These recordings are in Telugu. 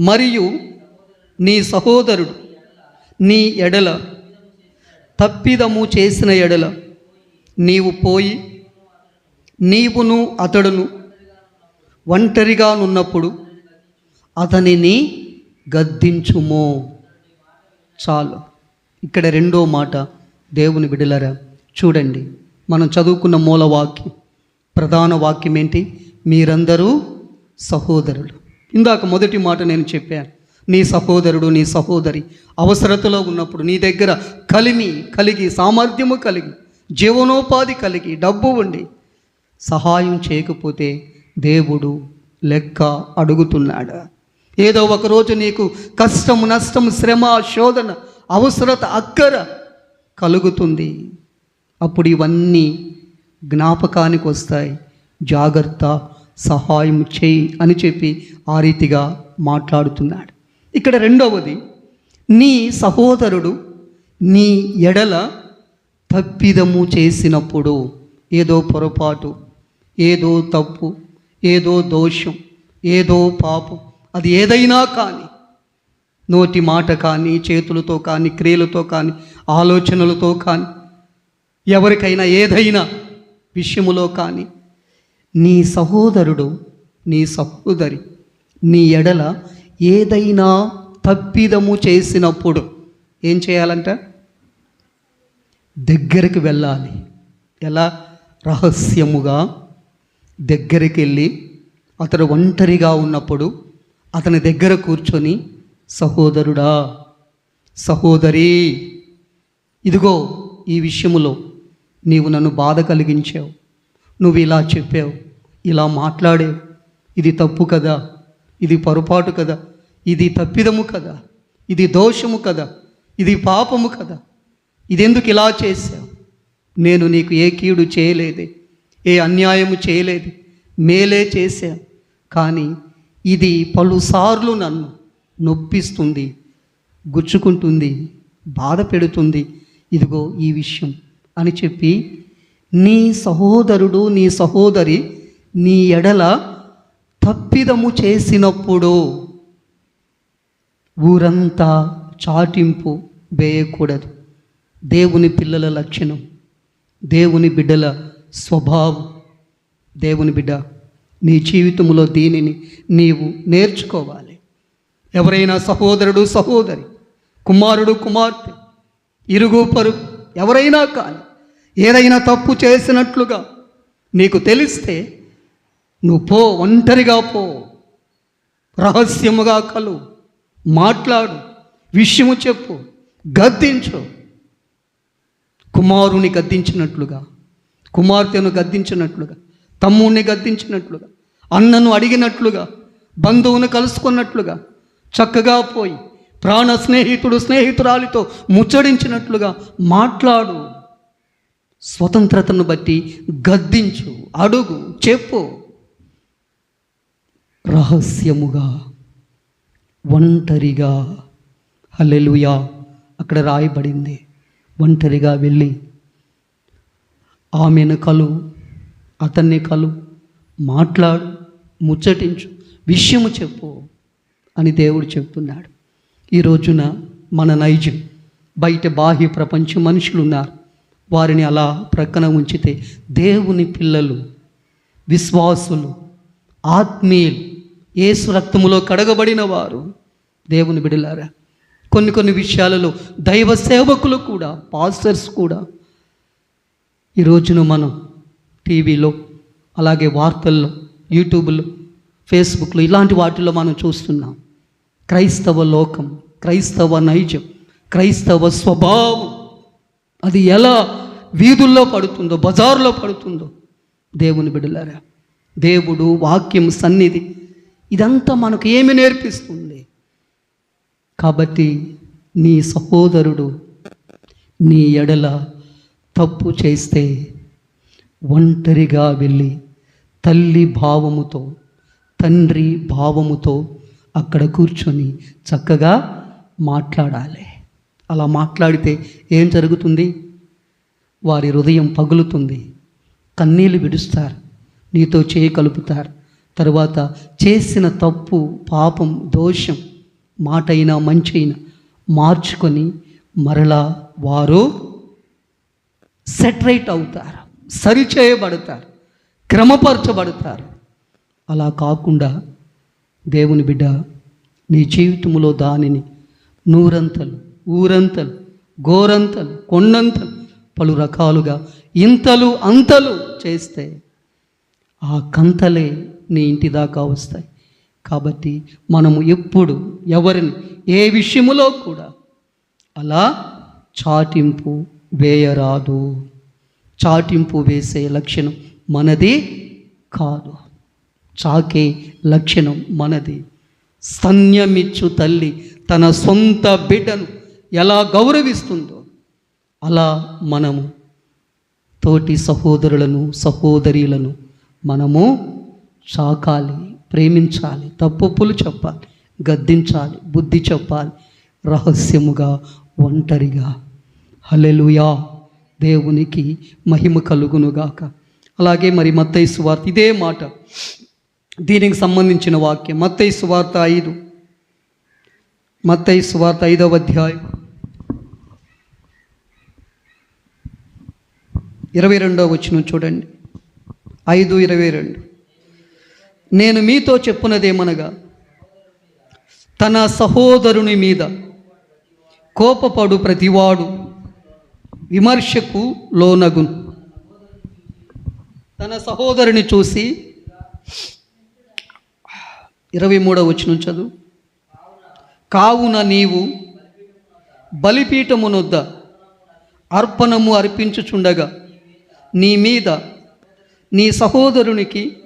మరియు నీ సహోదరుడు నీ ఎడల తప్పిదము చేసిన ఎడల నీవు పోయి నీవును అతడును ఒంటరిగా నున్నప్పుడు అతనిని గద్దించుమో. చాలు. ఇక్కడ రెండో మాట దేవుని బిడలరా చూడండి. మనం చదువుకున్న మూల వాక్యం ప్రధాన వాక్యం ఏంటి? మీరందరూ సహోదరులు. ఇందాక మొదటి మాట నేను చెప్పాను. నీ సహోదరుడు నీ సహోదరి అవసరతలో ఉన్నప్పుడు నీ దగ్గర కలిమి కలిగి సామర్థ్యము కలిగి జీవనోపాధి కలిగి డబ్బు ఉండి సహాయం చేయకపోతే దేవుడు లెక్క అడుగుతున్నాడు. ఏదో ఒకరోజు నీకు కష్టము నష్టం శ్రమ శోధన అవసరత అక్కర కలుగుతుంది. అప్పుడు ఇవన్నీ జ్ఞాపకానికి వస్తాయి. జాగ్రత్త సహాయం చేయి అని చెప్పి ఆ రీతిగా మాట్లాడుతున్నాడు. ఇక్కడ రెండవది నీ సహోదరుడు నీ ఎడల తప్పిదము చేసినప్పుడు ఏదో పొరపాటు ఏదో తప్పు ఏదో దోషం ఏదో పాపం అది ఏదైనా కానీ నోటి మాట కానీ చేతులతో కానీ క్రియలతో కానీ ఆలోచనలతో కానీ ఎవరికైనా ఏదైనా విషయములో కానీ నీ సహోదరుడు నీ సహోదరి నీ ఎడల ఏదైనా తప్పిదము చేసినప్పుడు ఏం చేయాలంట? దగ్గరికి వెళ్ళాలి. ఎలా? రహస్యముగా దగ్గరికి వెళ్ళి అతడు ఒంటరిగా ఉన్నప్పుడు అతని దగ్గర కూర్చొని సహోదరుడా సహోదరి ఇదిగో ఈ విషయములో నీవు నన్ను బాధ కలిగించావు. నువ్వు ఇలా చెప్పావు ఇలా మాట్లాడావు. ఇది తప్పు కదా ఇది పొరపాటు కదా ఇది తప్పిదము కదా ఇది దోషము కదా ఇది పాపము కదా. ఇదెందుకు ఇలా చేశావు? నేను నీకు ఏ కీడు చేయలేదే ఏ అన్యాయము చేయలేదు మేలే చేశా కానీ ఇది పలుసార్లు నన్ను నొప్పిస్తుంది గుచ్చుకుంటుంది బాధ పెడుతుంది. ఇదిగో ఈ విషయం అని చెప్పి నీ సహోదరుడు నీ సహోదరి నీ ఎడల తప్పిదము చేసినప్పుడు ఊరంతా చాటింపు వేయకూడదు. దేవుని పిల్లల లక్షణం దేవుని బిడ్డల స్వభావం. దేవుని బిడ్డ నీ జీవితంలో దీనిని నీవు నేర్చుకోవాలి. ఎవరైనా సహోదరుడు సహోదరి కుమారుడు కుమార్తె ఇరుగు పరు ఎవరైనా కానీ ఏదైనా తప్పు చేసినట్లుగా నీకు తెలిస్తే నువ్వు పో ఒంటరిగా పో. రహస్యముగా కలు మాట్లాడు విషయము చెప్పు గద్దించు. కుమారుని గద్దించినట్లుగా కుమార్తెను గద్దించినట్లుగా తమ్ముడిని గద్దించినట్లుగా అన్నను అడిగినట్లుగా బంధువును కలుసుకున్నట్లుగా చక్కగా పోయి ప్రాణ స్నేహితుడు స్నేహితురాలితో ముచ్చడించినట్లుగా మాట్లాడు. స్వతంత్రతను బట్టి గద్దించు అడుగు చెప్పు. రహస్యముగా ఒంటరిగా హలెలుయా అక్కడ రాయబడింది. ఒంటరిగా వెళ్ళి ఆమెను కలు అతన్ని కలు మాట్లాడు ముచ్చటించు విషయము చెప్పు అని దేవుడు చెప్తున్నాడు. ఈ రోజున మన నైజం బయట బాహ్య ప్రపంచం మనుషులు ఉన్నారు వారిని అలా ప్రక్కన ఉంచితే దేవుని పిల్లలు విశ్వాసులు ఆత్మీయులు ఏసు రక్తములో కడగబడిన వారు దేవుని బిడలారా. కొన్ని కొన్ని విషయాలలో దైవ సేవకులు కూడా పాస్టర్స్ కూడా ఈ రోజున మనం టీవీలో అలాగే వార్తల్లో యూట్యూబ్లో ఫేస్బుక్లో ఇలాంటి వాటిలో మనం చూస్తున్నాం. క్రైస్తవ లోకం క్రైస్తవ నైజం క్రైస్తవ స్వభావం అది ఎలా వీధుల్లో పడుతుందో బజారులో పడుతుందో. దేవుని బిడలారా దేవుడు వాక్యం సన్నిధి. ఇదంతా మనకు ఏమి నేర్పిస్తుంది? కాబట్టి నీ సహోదరుడు నీ ఎడల తప్పు చేస్తే ఒంటరిగా వెళ్ళి తల్లి భావముతో తండ్రి భావముతో అక్కడ కూర్చొని చక్కగా మాట్లాడాలి. అలా మాట్లాడితే ఏం జరుగుతుంది? వారి హృదయం పగులుతుంది. కన్నీళ్ళు విడుస్తారు. నీతో చేయి కలుపుతారు. తరువాత చేసిన తప్పు పాపం దోషం మాట అయినా మంచి అయినా మార్చుకొని మరలా వారు సెటరైట్ అవుతారు. సరిచేయబడతారు. క్రమపరచబడతారు. అలా కాకుండా దేవుని బిడ్డ నీ జీవితంలో దానిని నూరంతలు ఊరంతలు గోరంతలు కొండంతలు పలు రకాలుగా ఇంతలు అంతలు చేస్తే ఆ కంతలే నీ ఇంటి దాకా వస్తాయి. కాబట్టి మనము ఎప్పుడు ఎవరిని ఏ విషయములో కూడా అలా చాటింపు వేయరాదు. చాటింపు వేసే లక్షణం మనది కాదు. చాకే లక్షణం మనది. స్తన్యమిచ్చు తల్లి తన సొంత బిడ్డను ఎలా గౌరవిస్తుందో అలా మనము తోటి సహోదరులను సహోదరులను మనము చాకాలి ప్రేమించాలి తప్పులు చెప్పాలి గద్దించాలి బుద్ధి చెప్పాలి రహస్యముగా ఒంటరిగా. హలెలుయా దేవునికి మహిమ కలుగునుగాక. అలాగే మరి మత్తయి సువార్త ఇదే మాట. దీనికి సంబంధించిన వాక్యం మత్తయి సువార్త ఐదు. మత్తయి సువార్త ఐదవ అధ్యాయం. ఇరవై రెండవ వచ్చిన చూడండి. ఐదు ఇరవై రెండు. నేను మీతో చెప్పున్నదేమనగా తన సహోదరుని మీద కోపపడు ప్రతివాడు విమర్శకు లోనగును. తన సహోదరుని చూసి ఇరవై మూడవ వచ్చిన చదువు. కావున నీవు బలిపీఠమునొద్ద అర్పణము అర్పించుచుండగా నీ మీద నీ సహోదరునికి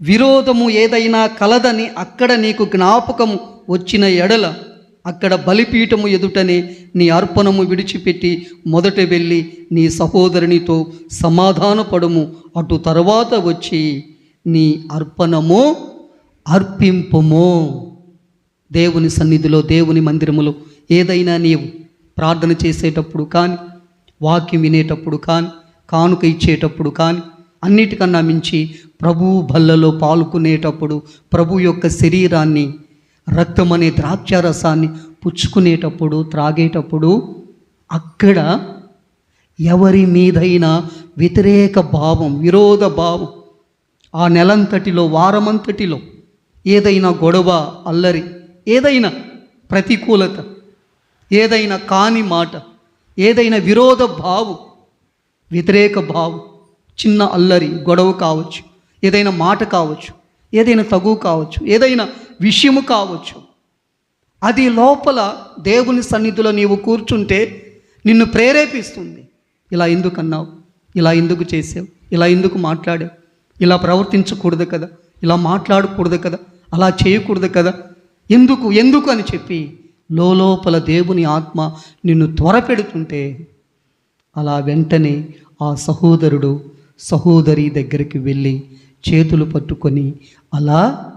విరోధము ఏదైనా కలదని అక్కడ నీకు జ్ఞాపకం వచ్చిన ఎడల అక్కడ బలిపీఠము ఎదుటనే నీ అర్పణము విడిచిపెట్టి మొదట వెళ్ళి నీ సహోదరునితో సమాధానపడము. అటు తర్వాత వచ్చి నీ అర్పణము అర్పింపము. దేవుని సన్నిధిలో దేవుని మందిరములో ఏదైనా నీవు ప్రార్థన చేసేటప్పుడు కానీ వాక్యం వినేటప్పుడు కానీ కానుక ఇచ్చేటప్పుడు కానీ అన్నిటికన్నా మించి ప్రభు బల్లలో పాల్గొనేటప్పుడు ప్రభు యొక్క శరీరాన్ని రక్తం అనే ద్రాక్షారసాన్ని పుచ్చుకునేటప్పుడు త్రాగేటప్పుడు అక్కడ ఎవరి మీదైనా వ్యతిరేక భావం విరోధ భావం ఆ నెలంతటిలో వారమంతటిలో ఏదైనా గొడవ అల్లరి ఏదైనా ప్రతికూలత ఏదైనా కాని మాట ఏదైనా విరోధ భావం వ్యతిరేక భావం చిన్న అల్లరి గొడవ కావచ్చు ఏదైనా మాట కావచ్చు ఏదైనా తగు కావచ్చు ఏదైనా విషయము కావచ్చు. అది లోపల దేవుని సన్నిధిలో నీవు కూర్చుంటే నిన్ను ప్రేరేపిస్తుంది. ఇలా ఎందుకు అన్నావు? ఇలా ఎందుకు చేసావు? ఇలా ఎందుకు మాట్లాడావు? ఇలా ప్రవర్తించకూడదు కదా? ఇలా మాట్లాడకూడదు కదా? అలా చేయకూడదు కదా? ఎందుకు? ఎందుకు అని చెప్పి లోపల దేవుని ఆత్మ నిన్ను త్వరపెడుతుంటే అలా వెంటనే ఆ సహోదరుడు సహోదరి దగ్గరికి వెళ్ళి చేతులు పట్టుకొని అలా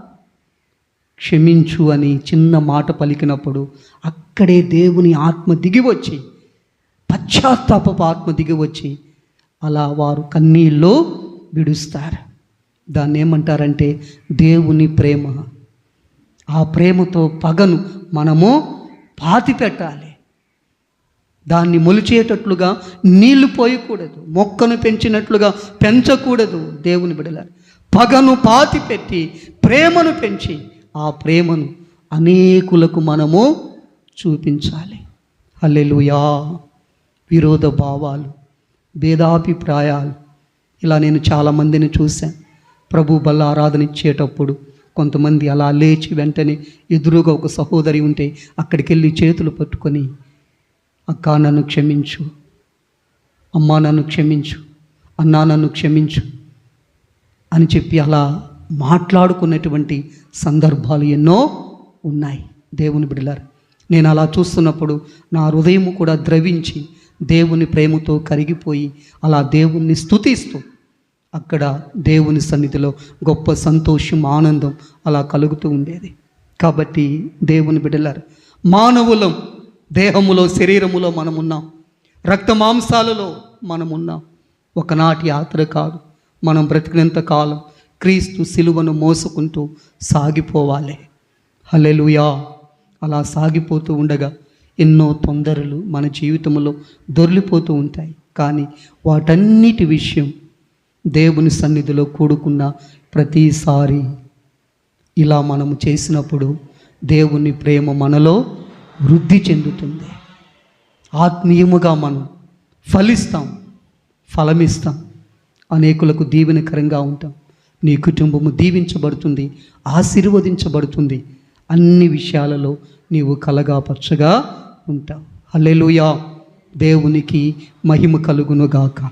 క్షమించు అని చిన్న మాట పలికినప్పుడు అక్కడే దేవుని ఆత్మ దిగి వచ్చి పశ్చాత్తాపపు ఆత్మ దిగి వచ్చి అలా వారు కన్నీళ్ళు విడుస్తారు. దాన్ని ఏమంటారంటే దేవుని ప్రేమ. ఆ ప్రేమతో పగను మనము పాతి పెట్టాలి దాన్ని మొలిచేటట్లుగా నీళ్ళు పోయకూడదు మొక్కను పెంచినట్లుగా పెంచకూడదు. దేవుని బిడలారు పగను పాతి పెట్టి ప్రేమను పెంచి ఆ ప్రేమను అనేకులకు మనము చూపించాలి. అల్లెలుయా విరోధ భావాలు భేదాభిప్రాయాలు. ఇలా నేను చాలామందిని చూశాను. ప్రభు బల్ల ఆరాధన ఇచ్చేటప్పుడు కొంతమంది అలా లేచి వెంటనే ఎదురుగా ఒక సహోదరి ఉంటే అక్కడికి వెళ్ళి చేతులు పట్టుకొని అక్క నన్ను క్షమించు. అమ్మా నన్ను క్షమించు. అన్నా నన్ను క్షమించు. అని చెప్పి అలా మాట్లాడుకున్నటువంటి సందర్భాలు ఎన్నో ఉన్నాయి. దేవుని బిడలారు నేను అలా చూస్తున్నప్పుడు నా హృదయం కూడా ద్రవించి దేవుని ప్రేమతో కరిగిపోయి అలా దేవుణ్ణి స్థుతిస్తూ అక్కడ దేవుని సన్నిధిలో గొప్ప సంతోషం ఆనందం అలా కలుగుతూ ఉండేది. కాబట్టి దేవుని బిడలారు మానవులం దేహములో శరీరములో మనమున్నాం. రక్త మాంసాలలో మనమున్నాం. ఒకనాటి యాత్ర కాదు. మనం బ్రతికినంత కాలం క్రీస్తు సిలువను మోసుకుంటూ సాగిపోవాలి. హలెలుయా అలా సాగిపోతూ ఉండగా ఎన్నో తొందరలు మన జీవితంలో దొరిలిపోతూ ఉంటాయి. కానీ వాటన్నిటి విషయం దేవుని సన్నిధిలో కూడుకున్న ప్రతిసారి ఇలా మనము చేసినప్పుడు దేవుని ప్రేమ మనలో వృద్ధి చెందుతుంది. ఆత్మీయముగా మనం ఫలిస్తాం ఫలమిస్తాం. అనేకులకు దీవెనకరంగా ఉంటాం. నీ కుటుంబము దీవించబడుతుంది ఆశీర్వదించబడుతుంది. అన్ని విషయాలలో నీవు కలగా పచ్చగా ఉంటావు. హల్లెలూయా. దేవునికి మహిమ కలుగునుగాక.